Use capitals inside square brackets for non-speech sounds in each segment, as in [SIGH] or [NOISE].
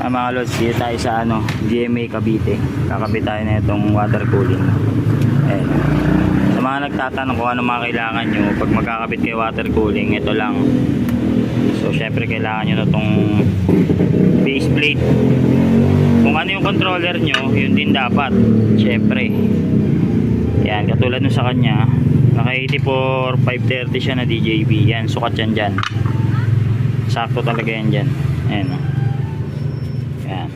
Ah, mga lods, dito tayo sa ano, GMA Cavite. Kakabit tayo na itong water cooling. Ayan. Sa mga nagtatanong kung ano mga kailangan nyo, pag magkakabit kayo water cooling, ito lang. So, syempre kailangan nyo na itong base plate. Kung ano yung controller nyo, yun din dapat. Syempre. Yan, katulad nung sa kanya, naka 84 530 siya na DJB. Yan, sukat yan dyan. Sakto talaga yan dyan. Ayan o. Yan.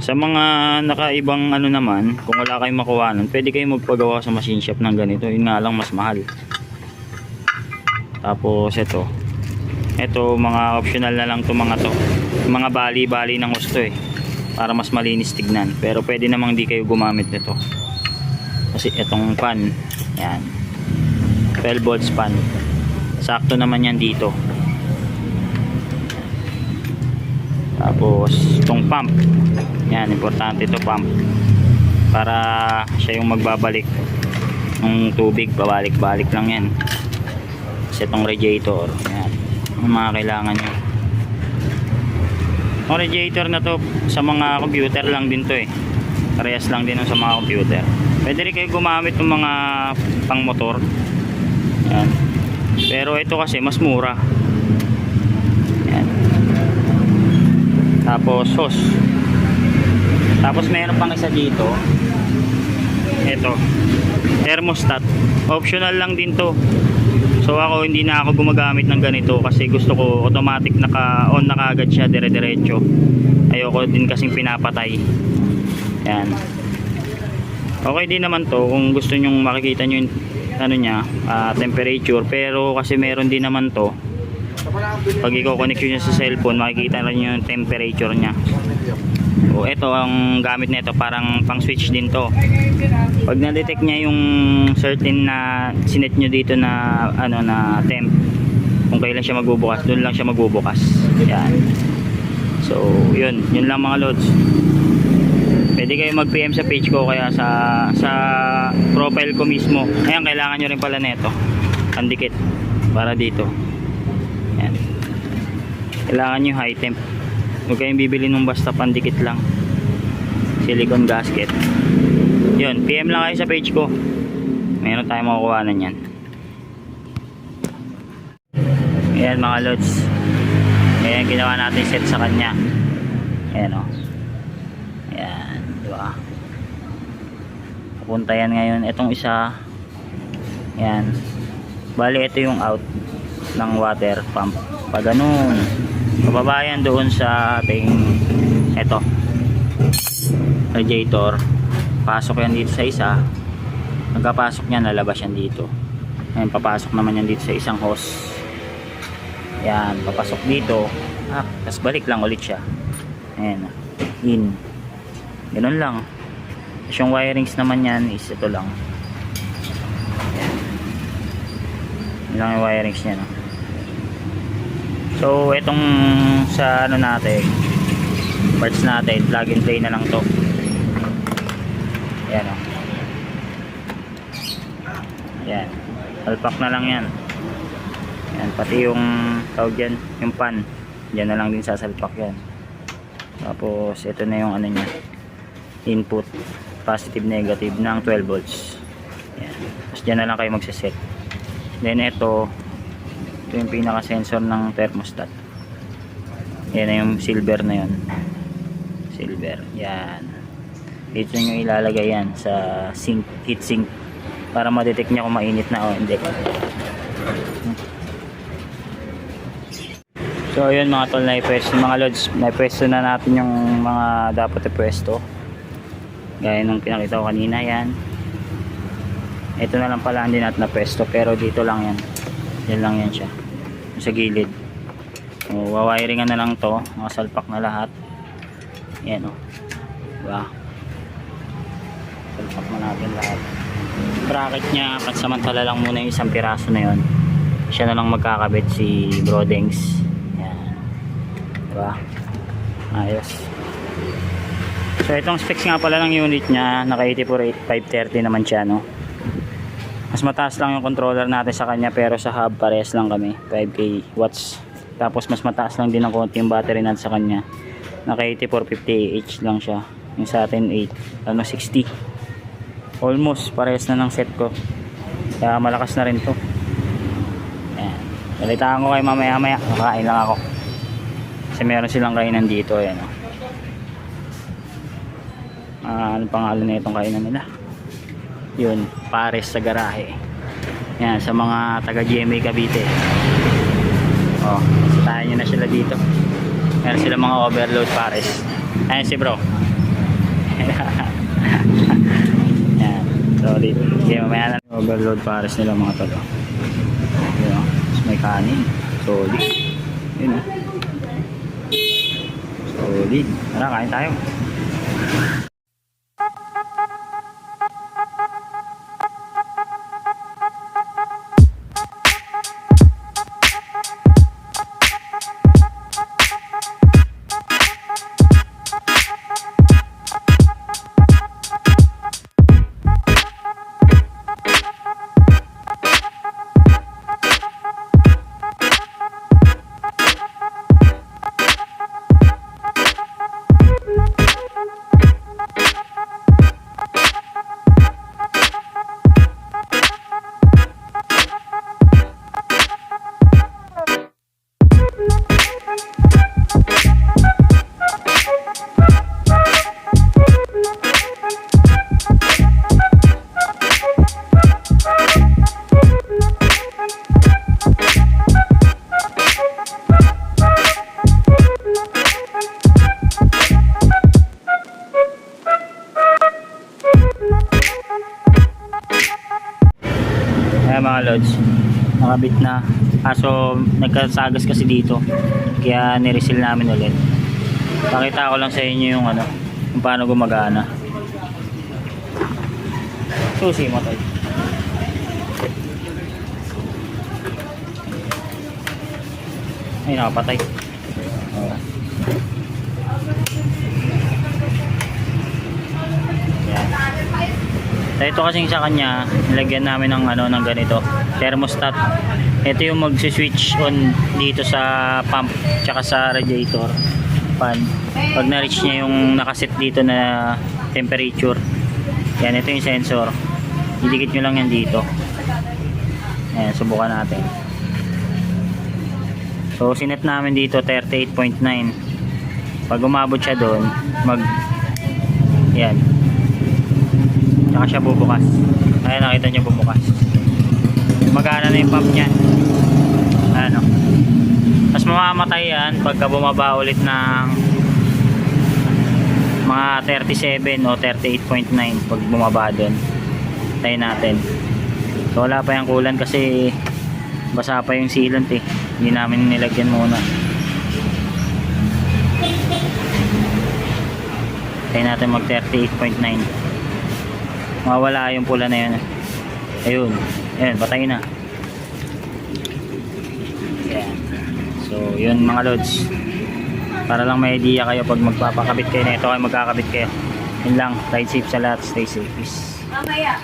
Sa mga nakaibang ano naman, kung wala kayong makuha nun, pwede kayong magpagawa sa machine shop ng ganito. Yun nga lang mas mahal. Tapos ito. Ito mga optional na lang to mga to. Mga bali-bali ng gusto eh. Para mas malinis tignan. Pero pwede namang di kayo gumamit nito. Kasi itong pan, yan. 12 volts pan. Sakto naman yan dito. Tapos itong pump. Yan, importante ito pump. Para siya yung magbabalik ng tubig, pabalik-balik lang yan. Kasi itong radiator, yan. Ang mga kailangan nyo. Ang radiator na to sa mga computer lang din to eh. Parehas lang din sa mga computer. Pwede rin kayo gumamit ng mga pang motor. Yan. Pero ito kasi mas mura. Tapos hose. Tapos meron pang isa dito. Ito. Thermostat. Optional lang din to. So ako hindi na ako gumagamit ng ganito kasi gusto ko automatic naka on na kaagad siya dire-diretso. Ayoko din kasing pinapatay. Yan. Okay din naman to kung gusto nyo makikita nyo yung ano niya, ah, temperature pero kasi meron din naman to pag ikaw connect nyo sa cellphone makikita rin nyo yung temperature niya. O ito ang gamit nito parang pang switch din to. Pag na-detect niya yung certain na sinet nyo dito na ano na temp kung kailan siya magbubukas doon lang siya magbubukas. Yan. So yun. Yun lang mga lods. Pwede kayo mag PM sa page ko kaya sa sa profile ko mismo. Ayan kailangan nyo rin pala nito pandikit para dito kailangan nyo high temp. Huwag kayong bibili nung basta pandikit lang. Silicone gasket. Yun PM lang kayo sa page ko. Meron tayong makukuha na yan. Ayan mga lods. Ayan ginawa natin set sa kanya. Ayan o ayan di ba? Pupunta yan ngayon. Itong isa ayan. Bali ito yung out ng water pump. Pag ganun kababayan doon sa ating ito radiator pasok yan dito sa isa. Pagkapasok niya nalabas yan dito. Ayan, papasok naman yan dito sa isang hose. Yan papasok dito. Ah, tapos balik lang ulit siya. Ayan in. Ganun lang. Tapos yung wirings naman yan is ito lang. Yun lang yung wirings niya no? So itong sa ano natin parts natin plug and play na lang to. Ayan o ayan. Alpak na lang yan. Ayan pati yung tawag dyan yung pan. Dyan na lang din sasalpak yan. Tapos ito na yung ano nya input positive negative ng 12 volts. Ayan. Tapos dyan na lang kayo magsiset. Then ito ito yung pinaka sensor ng thermostat. Yan na yung silver na yun. Silver yan. Dito nyo ilalagay yan sa sink, heat sink para ma-detect nya kung mainit na o hindi. So ayun mga tol na ipwesto mga lods na ipwesto na natin yung mga dapat ipwesto. Gaya nung pinakita ko kanina yan. Ito na lang pala hindi natin na pwesto pero dito lang yan. Yan lang yan siya sa gilid. So, wawiringan na lang to. Nakasalpak na lahat. Yan o diba? Salpak na natin lahat. Bracket nya pansamantala lang muna yung isang piraso na yon siya na lang magkakabit si Brodengs yan. Diba? Ayos. So itong specs nga pala ng unit nya naka 84 530 naman siya no mas mataas lang yung controller natin sa kanya pero sa hub parehas lang kami 5k watts tapos mas mataas lang din ng konti yung battery natin sa kanya Naka 8450H lang siya. Yung sa atin 8, ano 60. Almost parehas na ng set ko. Kaya malakas na rin to. Ayan. Balitaan ko kayo mamaya maya. Kakain lang ako. Kasi meron silang kainan dito. Ayan. Oh. Ah, ano pangalan na itong kainan nila? Yun, Pares sa garahe. Yan, sa mga taga GMA Cavite. Oh, sitahan nyo na sila dito. Meron sila mga overload Pares. Ayan si bro. [LAUGHS] Yan. So, dito. Okay, mamaya na. Overload Pares nila mga tolo. Yun. Tapos may kanin. Solid. Yun, oh. Solid. Tara, kain tayo. Ayan mga lods, nakabit na. Kaso nagkasagas kasi dito. Kaya nireseal namin ulit. Pakita ko lang sa inyo yung ano, kung paano gumagana. Susi mo to. Ay, nakapatay. Oh. Yan. So ito kasing sa kanya, nilagyan namin ng ano ng ganito, thermostat. Ito yung magsi-switch on dito sa pump tsaka sa radiator fan. Pag na-reach niya yung nakaset dito na temperature. Yan, ito yung sensor. Didikit nyo lang yan dito. Ayan, subukan natin. So, sinet namin dito 38.9. Pag umabot siya doon, mag yan, Tsaka siya bubukas. Ayan, nakita niyo bumukas. Magana na yung pump niya. Ano. Mas mamamatay yan pagka bumaba ulit ng mga 37 o 38.9 pag bumaba doon. Tayo natin. So wala pa yung kulan kasi basa pa yung sealant eh. Hindi namin nilagyan muna. Tayo natin mag 38.9 mawala yung pula na yun. Ayun. Ayun patay na. Yan so yun mga lods. Para lang may idea kayo pag magpapakabit kayo na ito ay magkakabit kayo. Yun lang. Ride safe sa lahat. Stay safe. Peace. Mamaya,